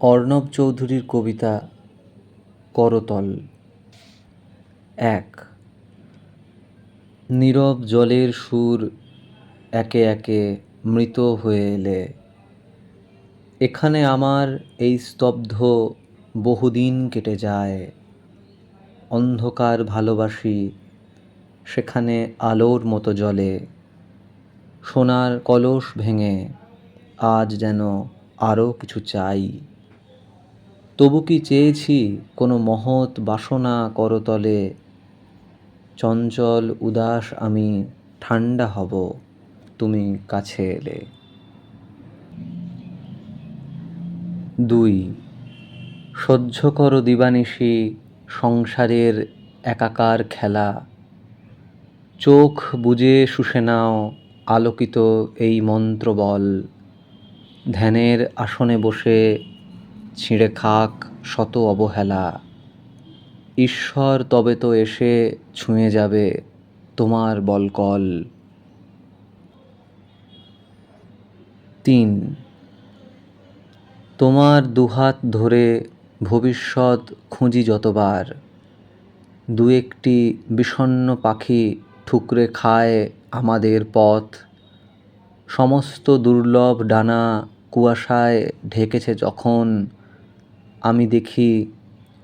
অর্ণব চৌধুরীর কবিতা করতল। এক। নীরব জলের সুর একে একে মৃত হয়ে এলে। এখানে আমার এই স্তব্ধ বহুদিন কেটে যায়। অন্ধকার ভালোবাসি সেখানে আলোর মতো জলে। সোনার কলস ভেঙে আজ যেন আরও কিছু চাই। তবু কি চেয়েছি কোনো মহৎ বাসনা করতলে? চঞ্চল উদাস আমি ঠান্ডা হব, তুমি কাছে এলে। দুই, সহ্য করো দিবানিশি, সংসারের একাকার খেলা। চোখ বুজে শুষে নাও, আলোকিত এই মন্ত্রবল। ধ্যানের আসনে বসে ছিঁড়ে খাক শত অবহেলা। ঈশ্বর তবে তো এসে ছুঁয়ে যাবে তোমার বলকল। তিন, তোমার দুহাত ধরে ভবিষ্যৎ খুঁজি যতবার। দু একটি বিষণ্ন পাখি ঠুকরে খায় আমাদের পথ। সমস্ত দুর্লভ ডানা কুয়াশায় ঢেকেছে যখন আমি দেখি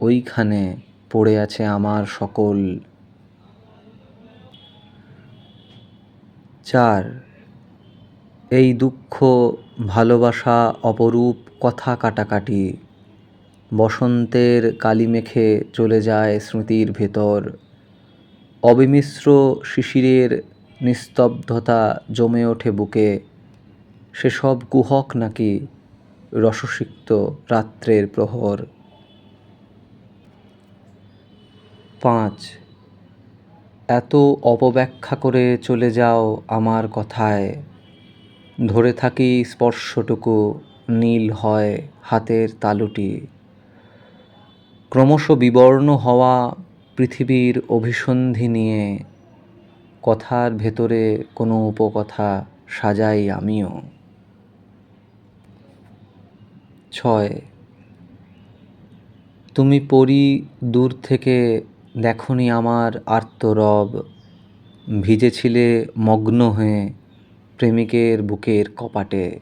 ওইখানে পড়ে আছে আমার সকল চার। এই দুঃখ, ভালোবাসা, অপরূপ কথা কাটাকাটি, বসন্তের কালি মেখে চলে যায় স্মৃতির ভেতর। অবিমিশ্র শিশিরের নিস্তব্ধতা জমে ওঠে বুকে। সেসব কুহক নাকি রসসিক্ত রাত্রের প্রহর। পাঁচ, এত অপব্যাখ্যা করে চলে যাও আমার কথায়। ধরে থাকি স্পর্শটুকু নীল হয় হাতের তালুটি। ক্রমশ বিবর্ণ হওয়া পৃথিবীর অভিসন্ধি নিয়ে কথার ভেতরে কোনো উপকথা সাজাই আমিও। ছয়। তুমি পরি দূর থেকে দেখনি আমার আর্তরব ভিজেছিলে মগ্ন হয়ে প্রেমিকের বুকের কপাটে।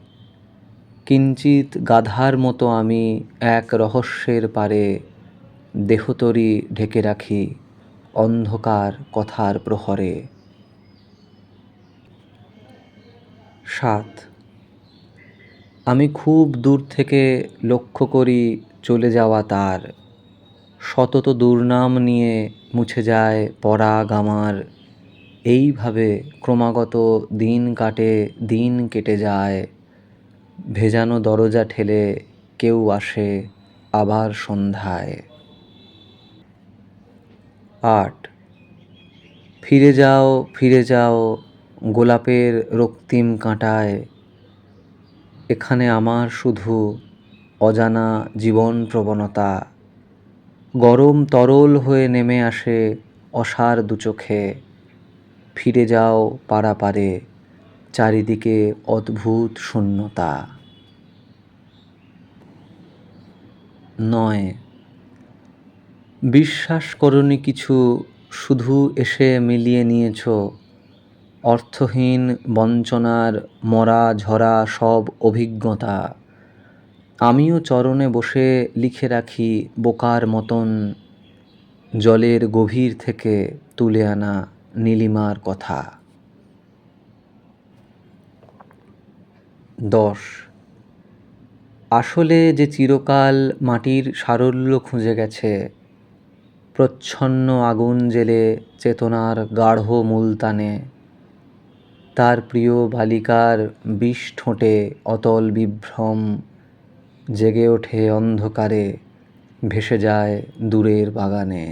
কিঞ্চিত গাধার মতো আমি এক রহস্যের পারে দেহতরি ঢেকে রাখি অন্ধকার কথার প্রহরে। সাত আমি খুব দূর থেকে লক্ষ্য করি চলে যাওয়া তার। সতত দুর্নাম নিয়ে মুছে যায় পরাগ আমার। এইভাবে ক্রমাগত দিন কাটে, দিন কেটে যায়। ভেজানো দরজা ঠেলে কেউ আসে আবার সন্ধ্যায়। আট। ফিরে যাও ফিরে যাও গোলাপের রক্তিম কাঁটায়। এখানে আমার শুধু অজানা জীবন প্রবণতা। গরম তরল হয়ে নেমে আসে অসার দুচোখে ফিরে যাও পারাপারে, চারিদিকে অদ্ভুত শূন্যতা। নয়, বিশ্বাস করনি কিছু, শুধু এসে মিলিয়ে নিয়েছ। অর্থহীন বঞ্চনার মরা ঝরা সব অভিজ্ঞতা। আমিও চরণে বসে লিখে রাখি বোকার মতন জলের গভীর থেকে তুলে আনা নীলিমার কথা। দশ। আসলে যে চিরকাল মাটির সারল্য খুঁজে গেছে, প্রচ্ছন্ন আগুন জেলে চেতনার গাঢ় মূলতানে। তার প্রিয় বালিকার বিষ ঠোঁটে অতল বিভ্রম জেগে ওঠে অন্ধকারে, ভেসে যায় দূরের বাগানে।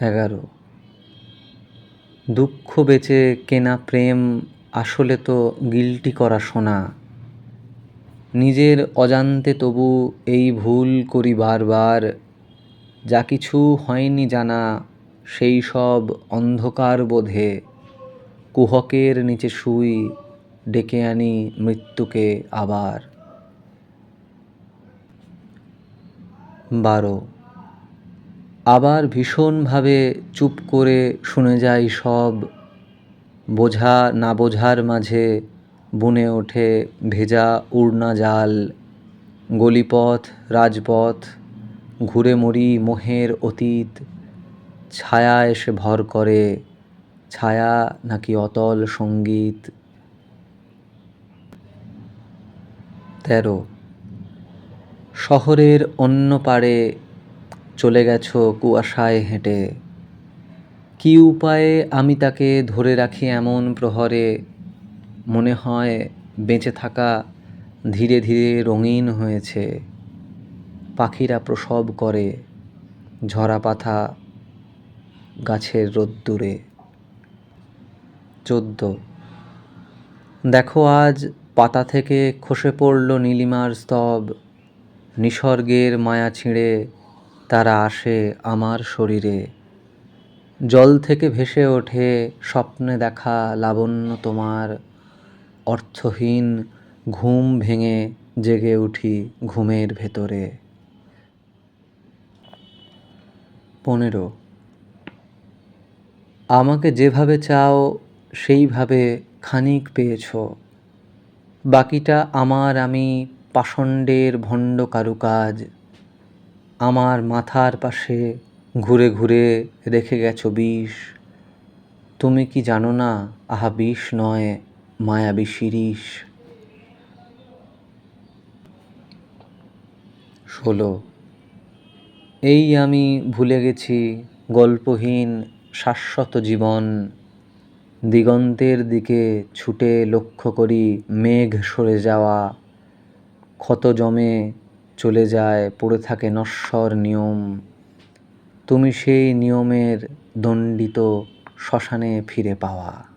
এগারো। দুঃখ বেচে কেনা প্রেম আসলে তো গিলটি করা শোনা নিজের অজান্তে তবু এই ভুল করি বারবার, যা কিছু হয়নি জানা সেই সব অন্ধকার বোধে কুহকের নিচে শুই ডেকে আনি মৃত্যুকে আবার। বারো। আবার ভীষণভাবে চুপ করে শুনে যাই সব। বোঝা না বোঝার মাঝে বুনে ওঠে ভেজা উড়না জাল। গলিপথ, রাজপথ, ঘুরে মরি মোহের অতীত। ছায়া এসে ভর করে, ছায়া নাকি অতল সংগীত? তেরো, শহরের অন্য পারে চলে গেছো কুয়াশায় হেঁটে। কী উপায়ে আমি তাকে ধরে রাখি এমন প্রহরে? মনে হয় বেঁচে থাকা ধীরে ধীরে রঙিন হয়েছে। পাখিরা প্রসব করে, ঝরা পাতা গাছের রোদ্দুরে। চোদ্দ। দেখো আজ পাতা থেকে খসে পড়ল নীলিমার স্তব। নিসর্গের মায়া ছিঁড়ে তারা আসে আমার শরীরে। জল থেকে ভেসে ওঠে স্বপ্নে দেখা লাবণ্য তোমার। অর্থহীন ঘুম ভেঙে জেগে উঠি ঘুমের ভেতরে। পনেরো। আমাকে যেভাবে চাও, সেইভাবে খানিক পেয়েছ। বাকিটা আমার আমি পাষণ্ডের ভণ্ড কারুকাজ। আমার মাথার পাশে ঘুরে ঘুরে রেখে গেছো বিষ। তুমি কি জানো না, আহা বিষ নয়, মায়াবী শিরিষ। ষোলো। এই আমি ভুলে গেছি, গল্পহীন শাশ্বত জীবন, দিগন্তের দিকে ছুটে লক্ষ্য করি মেঘ সরে যাওয়া, ক্ষত জমে চলে যায়, পড়ে থাকে নশ্বর নিয়ম। তুমি সেই নিয়মের দণ্ডিত শ্মশানে ফিরে পাওয়া।